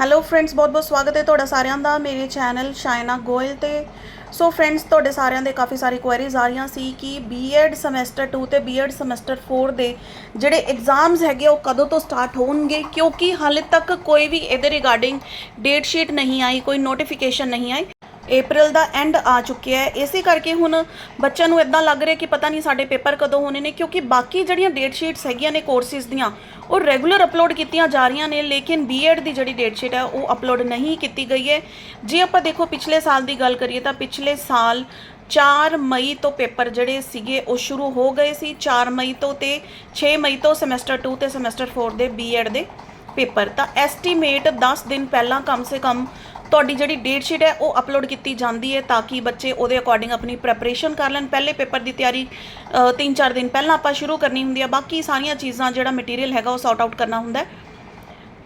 Hello friends ਬਹੁਤ-ਬਹੁਤ ਸਵਾਗਤ ਹੈ ਤੁਹਾਡਾ ਸਾਰਿਆਂ ਦਾ ਮੇਰੇ ਚੈਨਲ ਸ਼ਾਇਨਾ ਗੋਇਲ ਤੇ। ਸੋ ਫਰੈਂਡਸ ਤੁਹਾਡੇ ਸਾਰਿਆਂ ਦੇ ਕਾਫੀ ਸਾਰੀ ਕੁਐਰੀਜ਼ ਆ ਰਹੀਆਂ ਸੀ ਕਿ ਬੀਐਡ ਸਮੈਸਟਰ 2 ਤੇ ਬੀਐਡ ਸਮੈਸਟਰ 4 ਦੇ ਜਿਹੜੇ ਐਗਜ਼ਾਮਸ ਹੈਗੇ ਉਹ ਕਦੋਂ ਤੋਂ ਸਟਾਰਟ ਹੋਣਗੇ? ਕਿਉਂਕਿ ਹਾਲੇ ਤੱਕ ਕੋਈ ਵੀ ਇਹਦੇ ਰਿਗਾਰਡਿੰਗ ਡੇਟ ਸ਼ੀਟ ਨਹੀਂ ਆਈ, ਕੋਈ ਨੋਟੀਫਿਕੇਸ਼ਨ ਨਹੀਂ ਆਈ। April ਦਾ ਐਂਡ ਆ ਚੁੱਕਿਆ ਹੈ। ਇਸੇ ਕਰਕੇ ਹੁਣ ਬੱਚਿਆਂ ਨੂੰ ਇਦਾਂ ਲੱਗ ਰਿਹਾ ਕਿ ਪਤਾ ਨਹੀਂ ਸਾਡੇ ਪੇਪਰ ਕਦੋਂ ਹੋਣੇ ਨੇ, ਕਿਉਂਕਿ ਬਾਕੀ ਜਿਹੜੀਆਂ ਡੇਟ ਸ਼ੀਟਸ ਹੈਗੀਆਂ ਨੇ ਕੋਰਸਿਸ ਦੀਆਂ, ਉਹ ਰੈਗੂਲਰ ਅਪਲੋਡ ਕੀਤੀਆਂ ਜਾ ਰਹੀਆਂ ਨੇ, ਲੇਕਿਨ ਬੀਐਡ ਦੀ ਜਿਹੜੀ ਡੇਟ ਸ਼ੀਟ ਹੈ, ਉਹ ਅਪਲੋਡ ਨਹੀਂ ਕੀਤੀ ਗਈ ਹੈ। ਜੇ ਆਪਾਂ ਦੇਖੋ ਪਿਛਲੇ ਸਾਲ ਦੀ ਗੱਲ ਕਰੀਏ ਤਾਂ ਪਿਛਲੇ ਸਾਲ 4 ਮਈ ਤੋਂ ਪੇਪਰ ਜਿਹੜੇ ਸੀਗੇ, ਉਹ ਸ਼ੁਰੂ ਹੋ ਗਏ ਸੀ। 4 ਮਈ ਤੋਂ ਤੇ 6 ਮਈ ਤੋਂ ਸਮੈਸਟਰ 2 ਤੇ ਸਮੈਸਟਰ 4 ਦੇ ਬੀਐਡ ਦੇ ਪੇਪਰ। ਤਾਂ ਐਸਟੀਮੇਟ 10 ਦਿਨ ਪਹਿਲਾਂ ਕਮ ਸੇ ਕਮ ਤੁਹਾਡੀ ਜਿਹੜੀ ਡੇਟ ਸ਼ੀਟ ਹੈ, ਉਹ ਅਪਲੋਡ ਕੀਤੀ ਜਾਂਦੀ ਹੈ ਤਾਂ ਕਿ ਬੱਚੇ ਉਹਦੇ ਅਕੋਰਡਿੰਗ ਆਪਣੀ ਪ੍ਰੈਪਰੇਸ਼ਨ ਕਰ ਲੈਣ। ਪਹਿਲੇ ਪੇਪਰ ਦੀ ਤਿਆਰੀ 3-4 ਦਿਨ ਪਹਿਲਾਂ ਆਪਾਂ ਸ਼ੁਰੂ ਕਰਨੀ ਹੁੰਦੀ ਹੈ। ਬਾਕੀ ਸਾਰੀਆਂ ਚੀਜ਼ਾਂ, ਜਿਹੜਾ ਮਟੀਰੀਅਲ ਹੈਗਾ, ਉਹ ਸੌਰਟ ਆਊਟ ਕਰਨਾ ਹੁੰਦਾ ਹੈ।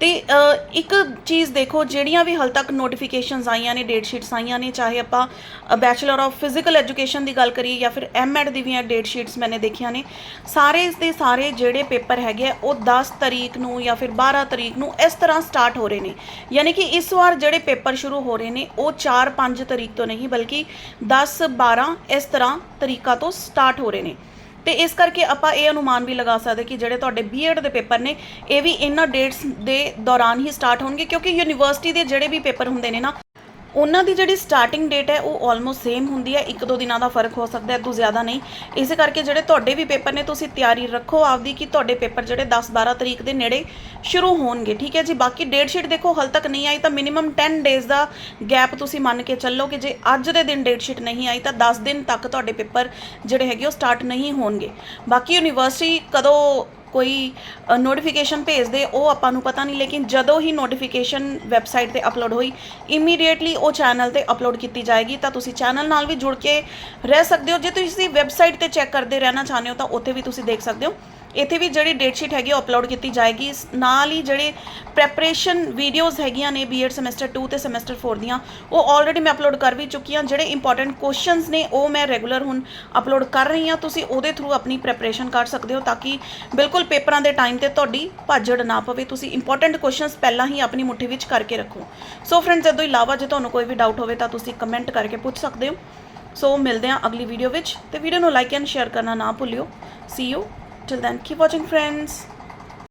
ਤੇ ਇੱਕ ਚੀਜ਼ ਦੇਖੋ, ਜਿਹੜੀਆਂ ਵੀ ਹਾਲ ਤੱਕ ਨੋਟੀਫਿਕੇਸ਼ਨਸ ਆਈਆਂ ਨੇ ਡੇਟ ਸ਼ੀਟਸ ਆਈਆਂ ਨੇ, ਚਾਹੇ ਆਪਾਂ ਬੈਚਲਰ ਆਫ ਫਿਜ਼ੀਕਲ ਐਜੂਕੇਸ਼ਨ ਦੀ ਗੱਲ ਕਰੀਏ ਜਾਂ ਫਿਰ ਐਮਐਡ ਦੀ ਵੀ ਡੇਟ ਸ਼ੀਟਸ ਮੈਨੇ ਦੇਖੀਆਂ ਨੇ, ਸਾਰੇ ਦੇ ਸਾਰੇ ਜਿਹੜੇ ਪੇਪਰ ਹੈਗੇ ਆ, ਉਹ 10 ਤਰੀਕ ਨੂੰ ਜਾਂ ਫਿਰ 12 ਤਰੀਕ ਨੂੰ ਇਸ ਤਰ੍ਹਾਂ ਸਟਾਰਟ ਹੋ ਰਹੇ ਨੇ। ਯਾਨੀ ਕਿ ਇਸ ਵਾਰ ਜਿਹੜੇ ਪੇਪਰ ਸ਼ੁਰੂ ਹੋ ਰਹੇ ਨੇ, ਉਹ 4-5 ਤਰੀਕ ਤੋਂ ਨਹੀਂ, ਬਲਕਿ 10-12 ਇਸ ਤਰ੍ਹਾਂ ਤਰੀਕਾਂ ਤੋਂ ਸਟਾਰਟ ਹੋ ਰਹੇ ਨੇ। ਤੇ ਇਸ ਕਰਕੇ ਆਪਾਂ ਇਹ ਅਨੁਮਾਨ ਵੀ ਲਗਾ ਸਕਦੇ ਕਿ ਜਿਹੜੇ ਤੁਹਾਡੇ ਬੀਐਡ ਦੇ ਪੇਪਰ ਨੇ, ਇਹ ਵੀ ਇਹਨਾਂ ਡੇਟਸ ਦੇ ਦੌਰਾਨ ਹੀ ਸਟਾਰਟ ਹੋਣਗੇ, ਕਿਉਂਕਿ ਯੂਨੀਵਰਸਿਟੀ ਦੇ ਜਿਹੜੇ ਵੀ ਪੇਪਰ ਹੁੰਦੇ ਨੇ ਨਾ ਉਹਨਾਂ ਦੀ ਜਿਹੜੀ ਸਟਾਰਟਿੰਗ ਡੇਟ ਹੈ, ਉਹ ਆਲਮੋਸਟ ਸੇਮ ਹੁੰਦੀ ਹੈ। ਇੱਕ ਦੋ ਦਿਨਾਂ ਦਾ ਫ਼ਰਕ ਹੋ ਸਕਦਾ ਹੈ ਤੋਂ ਜ਼ਿਆਦਾ ਨਹੀਂ। ਇਸੇ ਕਰਕੇ ਜਿਹੜੇ ਤੁਹਾਡੇ ਵੀ ਪੇਪਰ ਨੇ, ਤੁਸੀਂ ਤਿਆਰੀ ਰੱਖੋ ਆਪਦੀ ਕਿ ਤੁਹਾਡੇ ਪੇਪਰ ਜਿਹੜੇ 10-12 ਤਰੀਕ ਦੇ ਨੇੜੇ ਸ਼ੁਰੂ ਹੋਣਗੇ। ਠੀਕ ਹੈ ਜੀ? ਬਾਕੀ ਡੇਟ ਸ਼ੀਟ ਦੇਖੋ, ਹਾਲ ਤੱਕ ਨਹੀਂ ਆਈ ਤਾਂ ਮਿਨੀਮਮ 10 ਡੇਜ਼ ਦਾ ਗੈਪ ਤੁਸੀਂ ਮੰਨ ਕੇ ਚੱਲੋ ਕਿ ਜੇ ਅੱਜ ਦੇ ਦਿਨ ਡੇਟ ਸ਼ੀਟ ਨਹੀਂ ਆਈ ਤਾਂ 10 ਦਿਨ ਤੱਕ ਤੁਹਾਡੇ ਪੇਪਰ ਜਿਹੜੇ ਹੈਗੇ ਉਹ ਸਟਾਰਟ ਨਹੀਂ ਹੋਣਗੇ। ਬਾਕੀ ਯੂਨੀਵਰਸਿਟੀ ਕਦੋਂ ਕੋਈ ਨੋਟੀਫਿਕੇਸ਼ਨ ਭੇਜਦੇ, ਉਹ ਆਪਾਂ ਨੂੰ ਪਤਾ ਨਹੀਂ, ਲੇਕਿਨ ਜਦੋਂ ਹੀ ਨੋਟੀਫਿਕੇਸ਼ਨ ਵੈਬਸਾਈਟ ਤੇ ਅਪਲੋਡ ਹੋਈ ਇਮੀਡੀਏਟਲੀ ਉਹ ਚੈਨਲ ਤੇ ਅਪਲੋਡ ਕੀਤੀ ਜਾਏਗੀ। ਤਾਂ ਤੁਸੀਂ ਚੈਨਲ ਨਾਲ ਵੀ ਜੁੜ ਕੇ ਰਹਿ ਸਕਦੇ ਹੋ। ਜੇ ਤੁਸੀਂ ਵੈਬਸਾਈਟ ਤੇ ਚੈੱਕ ਕਰਦੇ ਰਹਿਣਾ ਚਾਹੁੰਦੇ ਹੋ, ਤਾਂ ਉੱਥੇ ਵੀ ਤੁਸੀਂ ਦੇਖ ਸਕਦੇ ਹੋ। ਇੱਥੇ ਵੀ ਜਿਹੜੀ ਡੇਟ ਸ਼ੀਟ ਹੈਗੀ ਉਹ ਅਪਲੋਡ ਕੀਤੀ ਜਾਏਗੀ। ਇਸ ਨਾਲ ਹੀ ਜਿਹੜੇ ਪ੍ਰੈਪਰੇਸ਼ਨ ਵੀਡੀਓਜ਼ ਹੈਗੀਆਂ ਨੇ ਬੀਐਡ ਸਮੈਸਟਰ 2 ਤੇ ਸਮੈਸਟਰ 4 ਦੀਆਂ, ਉਹ ਆਲਰੇਡੀ ਮੈਂ ਅਪਲੋਡ ਕਰ ਵੀ ਚੁੱਕੀ ਹਾਂ। ਜਿਹੜੇ ਇੰਪੋਰਟੈਂਟ ਕੁਐਸਚਨਸ ਨੇ, ਉਹ ਮੈਂ ਰੈਗੂਲਰ ਹੁਣ ਅਪਲੋਡ ਕਰ ਰਹੀ ਹਾਂ। ਤੁਸੀਂ ਉਹਦੇ ਥਰੂ ਆਪਣੀ ਪ੍ਰੈਪਰੇਸ਼ਨ ਕਰ ਸਕਦੇ ਹੋ ਤਾਂ ਕਿ ਬਿਲਕੁਲ ਪੇਪਰਾਂ ਦੇ ਟਾਈਮ ਤੇ ਤੁਹਾਡੀ ਭਾਜੜ ਨਾ ਪਵੇ। ਤੁਸੀਂ ਇੰਪੋਰਟੈਂਟ ਕੁਐਸਚਨਸ ਪਹਿਲਾਂ ਹੀ ਆਪਣੀ ਮੁੱਠੀ ਵਿੱਚ ਕਰਕੇ ਰੱਖੋ। ਸੋ ਫਰੈਂਡਸ ਜਦੋਂ ਇਲਾਵਾ ਜੇ ਤੁਹਾਨੂੰ ਕੋਈ ਵੀ ਡਾਊਟ ਹੋਵੇ ਤਾਂ ਤੁਸੀਂ ਕਮੈਂਟ ਕਰਕੇ ਪੁੱਛ ਸਕਦੇ ਹੋ। ਸੋ ਮਿਲਦੇ ਹਾਂ ਅਗਲੀ ਵੀਡੀਓ ਵਿੱਚ ਤੇ ਵੀਡੀਓ ਨੂੰ ਲਾਈਕ ਐਂਡ ਸ਼ੇਅਰ ਕਰਨਾ ਨਾ ਭੁੱਲਿਓ। See you till then keep watching friends